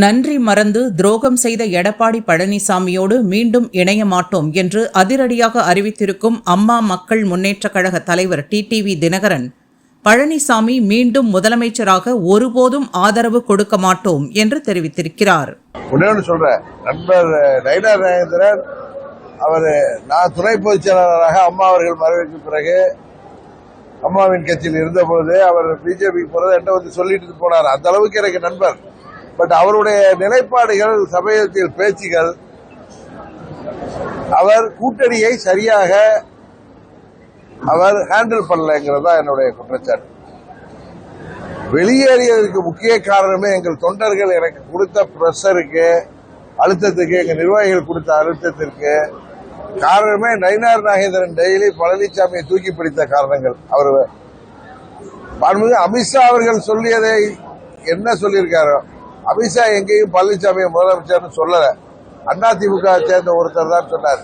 நன்றி மறந்து துரோகம் செய்த எடப்பாடி பழனிசாமியோடு மீண்டும் இணைய மாட்டோம் என்று அதிரடியாக அறிவித்திருக்கும் அம்மா மக்கள் முன்னேற்றக் கழக தலைவர் டிடிவி தினகரன். பழனிசாமி மீண்டும் முதலமைச்சராக ஒருபோதும் ஆதரவு கொடுக்க மாட்டோம் என்று தெரிவித்திருக்கிறார். நண்பர் அவர் நான் துணை பொதுச் செயலாளராக அம்மா அவர்கள் மறைவுக்கு பிறகு அம்மாவின் கட்சியில் இருந்தபோது அவர் பிஜேபி போறது என்ன வந்து சொல்லிட்டு போனார். அந்த அளவுக்கு எனக்கு நண்பர். பட் அவருடைய நிலைப்பாடுகள் சமயத்தில் பேச்சுகள் அவர் கூட்டணியை சரியாக அவர் ஹேண்டில் பண்ணலங்கிறது தான் என்னுடைய குற்றச்சாட்டு. வெளியேறியதற்கு முக்கிய காரணமே எங்கள் தொண்டர்கள் எனக்கு கொடுத்த ப்ரெஷருக்கு அழுத்தத்துக்கு எங்கள் நிர்வாகிகள் கொடுத்த அழுத்தத்திற்கு காரணமே நயினார் நாகேந்திரன் டெய்லி பழனிசாமியை தூக்கி பிடித்த காரணங்கள். அவர் அமித்ஷா அவர்கள் சொல்லியதை என்ன சொல்லியிருக்காரோ அமித்ஷா எங்கேயும் பழனிசாமியை முதலமைச்சர்னு சொல்லல. அதிமுக சேர்ந்த ஒருத்தர் தான் சொன்னார்.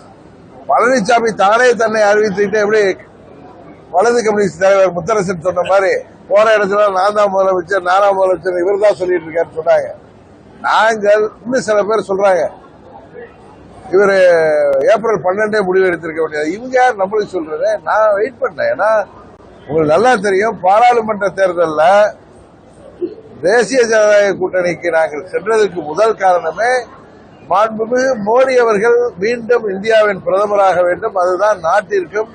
பழனிசாமி தானே தன்னை அறிவித்துக்கிட்டு எப்படி வலது கம்யூனிஸ்ட் தலைவர் முத்தரசன் சொன்ன மாதிரி போற இடத்துல நான் தான் முதலமைச்சர் நானா முதலமைச்சர் இவர் தான் சொல்லிட்டு இருக்காரு சொன்னாங்க. நாங்கள் இன்னும் சில பேர் சொல்றாங்க. இவர் ஏப்ரல் பன்னெண்டே முடிவு எடுத்திருக்க வேண்டியது. இவங்க யார் நம்மளுக்கு சொல்றது? நான் வெயிட் பண்ணேன். ஏன்னா உங்களுக்கு நல்லா தெரியும் பாராளுமன்ற தேர்தலில் தேசிய ஜனநாயக கூட்டணிக்கு நாங்கள் சென்றதற்கு முதல் காரணமே மாண்புமிகு மோடி அவர்கள் மீண்டும் இந்தியாவின் பிரதமராக வேண்டும். அதுதான் நாட்டிற்கும்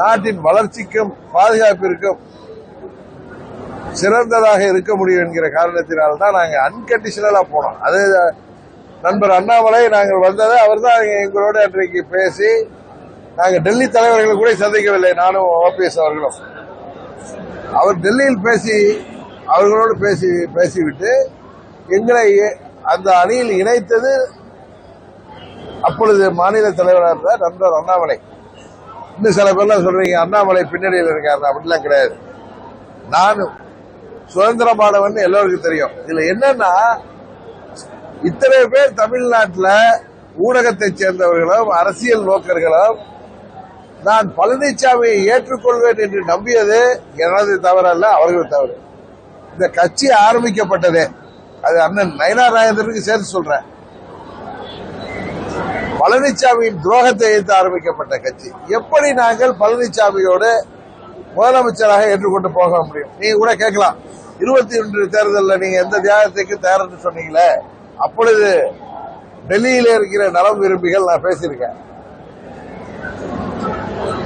நாட்டின் வளர்ச்சிக்கும் பாதுகாப்பிற்கும் சிறந்ததாக இருக்க முடியும் என்கிற காரணத்தினால் தான் நாங்கள் அன்கண்டிஷனலாக போனோம். அது நண்பர் அண்ணாமலை நாங்கள் வந்ததை அவர் தான் எங்களோட அன்றைக்கு பேசி நாங்கள் டெல்லி தலைவர்களை கூட சந்திக்கவில்லை. நானும் ஓபிஎஸ் அவர்களும். அவர் டெல்லியில் பேசி அவர்களோடு பேசி பேசிவிட்டு எங்களை அந்த அணியில் இணைத்தது அப்பொழுது மாநில தலைவராக இருந்த நண்பர் அண்ணாமலை. இன்னும் சில பேர்லாம் சொல்றீங்க அண்ணாமலை பின்னணியில் இருக்காரு அப்படிலாம் கிடையாது. நானும் சுதந்திரமானவன் எல்லோருக்கும் தெரியும். இதுல என்னன்னா இத்தனை பேர் தமிழ்நாட்டில் ஊடகத்தை சேர்ந்தவர்களும் அரசியல் நோக்கர்களும் நான் பழனிசாமியை ஏற்றுக்கொள்வேன் என்று நம்பியது எனது தவறல்ல அவர்கள் தவறு. இந்த கட்சி ஆரம்பிக்கப்பட்டதே. அது அண்ணன் நயனார் நாயந்தருக்கு சேர்த்து சொல்றேன். பழனிசாமியின் துரோகத்தை எதிர்த்து ஆரம்பிக்கப்பட்ட கட்சி. எப்படி நாங்கள் பழனிசாமியோடு முதலமைச்சராக ஏற்றுக்கொண்டு போக முடியும்? நீங்க கூட கேட்கலாம். இருபத்தி ஒன்று தேர்தலில் நீங்க எந்த தியாகத்துக்கு தயார்னு சொன்னீங்களே அப்பொழுது டெல்லியில இருக்கிற நலம் விரும்பிகள் நான் பேசியிருக்கேன்.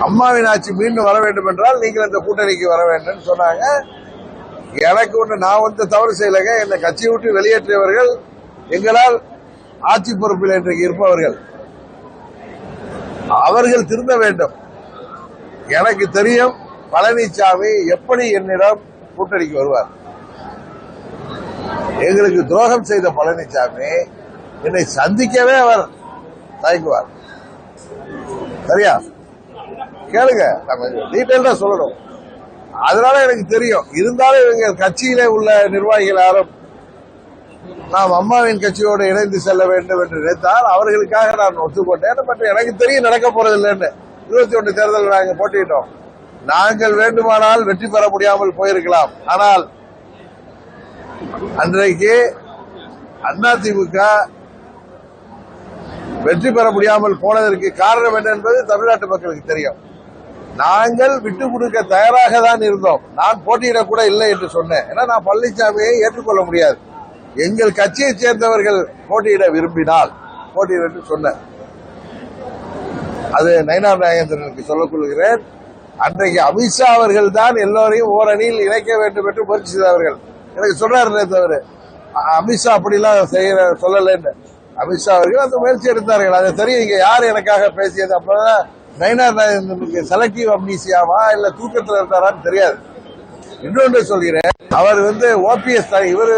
அம்மாவின் ஆட்சி மீண்டும் வர வேண்டும் என்றால் நீங்கள் இந்த கூட்டணிக்கு வர வேண்டும் சொன்னாங்க. எனக்கு ஒன்று நான் வந்து தவறு செய்யலைங்க. என்னை கட்சியை விட்டு வெளியேற்றியவர்கள் எங்களால் ஆட்சி பொறுப்பில் இன்றைக்கு இருப்பவர்கள். அவர்கள் திருந்த வேண்டும். எனக்கு தெரியும் பழனிசாமி எப்படி என்னிடம் கூட்டணிக்கு வருவார். எங்களுக்கு துரோகம் செய்த பழனிசாமி என்னை சந்திக்கவே அவர் தயங்குவார். சரியா? கேளுங்க நம்ம டீட்டெயில்டா சொல்லணும். அதனால எனக்கு தெரியும். இருந்தாலும் இவங்க கட்சியிலே உள்ள நிர்வாகிகள் யாரும் நாம் அம்மாவின் கட்சியோடு இணைந்து செல்ல வேண்டும் என்று நினைத்தால் அவர்களுக்காக நான் ஒத்துக்கொண்டேன். பட் எனக்கு தெரியும் நடக்க போறதில்லைன்னு. இருபத்தி ஒன்று தேர்தல் நாங்கள் போட்டியிட்டோம். நாங்கள் வேண்டுமானால் வெற்றி பெற முடியாமல் போயிருக்கலாம். ஆனால் அன்றைக்கு அதிமுக வெற்றி பெற முடியாமல் போனதற்கு காரணம் என்ன என்பது தமிழ்நாட்டு மக்களுக்கு தெரியும். நாங்கள் விட்டு கொடுக்க தயாராக தான் இருந்தோம். நான் போட்டியிட கூட இல்லை என்று சொன்னேன். ஏன்னா நான் பழனிசாமியை ஏற்றுக்கொள்ள முடியாது. எங்கள் கட்சியை சேர்ந்தவர்கள் போட்டியிட விரும்பினால் போட்டியிட என்று சொன்னேன். அது நயனார் நாகேந்திரனுக்கு சொல்லிக் கொள்கிறேன். அன்றைக்கு அமித்ஷா அவர்கள் தான் எல்லோரையும் ஓரணியில் இணைக்க வேண்டும் என்று முயற்சி செய்தவர்கள். எனக்கு சொன்னார் தவிர அமித்ஷா அப்படிலாம் செய்யற சொல்லலைன்னு. அமித்ஷா அவர்கள் அந்த முயற்சி எடுத்தார்கள். அதை தெரியும் இங்க யார் எனக்காக பேசியது அப்பதான் நயனார் நாகேந்திரனுக்கு செலக்டிவ் அம்னீசியாவா இல்ல தூக்கத்தில் இருந்தாரான்னு தெரியாது. இன்னொன்று சொல்கிறேன் அவர் வந்து ஓபிஎஸ் இவர்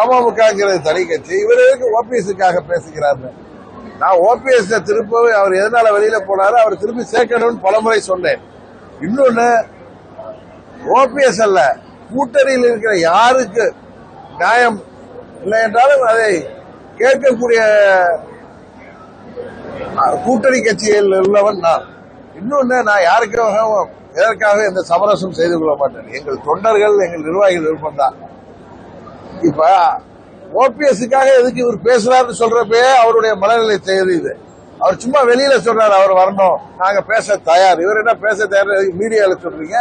அமமுகங்கிறது தனி கட்சி இவர் எதுக்கு ஓபிஎஸ்க்காக பேசுகிறார் நான் ஓபிஎஸ் திருப்பவே அவர் எதனால வெளியில போனாரு அவர் திரும்பி சேர்க்கணும்னு பலமுறை சொன்னேன். இன்னொன்னு ஓபிஎஸ் அல்ல கூட்டணியில் இருக்கிற யாருக்கு நியாயம் இல்லை என்றாலும் அதை கேட்கக்கூடிய கூட்டணி கட்சியில் உள்ளவன் நான். இன்னொன்னு நான் யாருக்காக எதற்காக எந்த சமரசம் செய்து கொள்ள மாட்டேன்? எங்கள் தொண்டர்கள் எங்கள் நிர்வாகிகள் விருப்பம் தான் இப்ப ஓபிஎஸ்க்காக எதுக்கு இவர் பேசுறாருன்னு சொல்றப்பே அவருடைய மனநிலை தெரியுது. அவர் சும்மா வெளியில சொல்றாரு அவர் வரணும். நாங்க பேச தயார். இவர் என்ன பேச தயார் மீடியால சொல்றீங்க?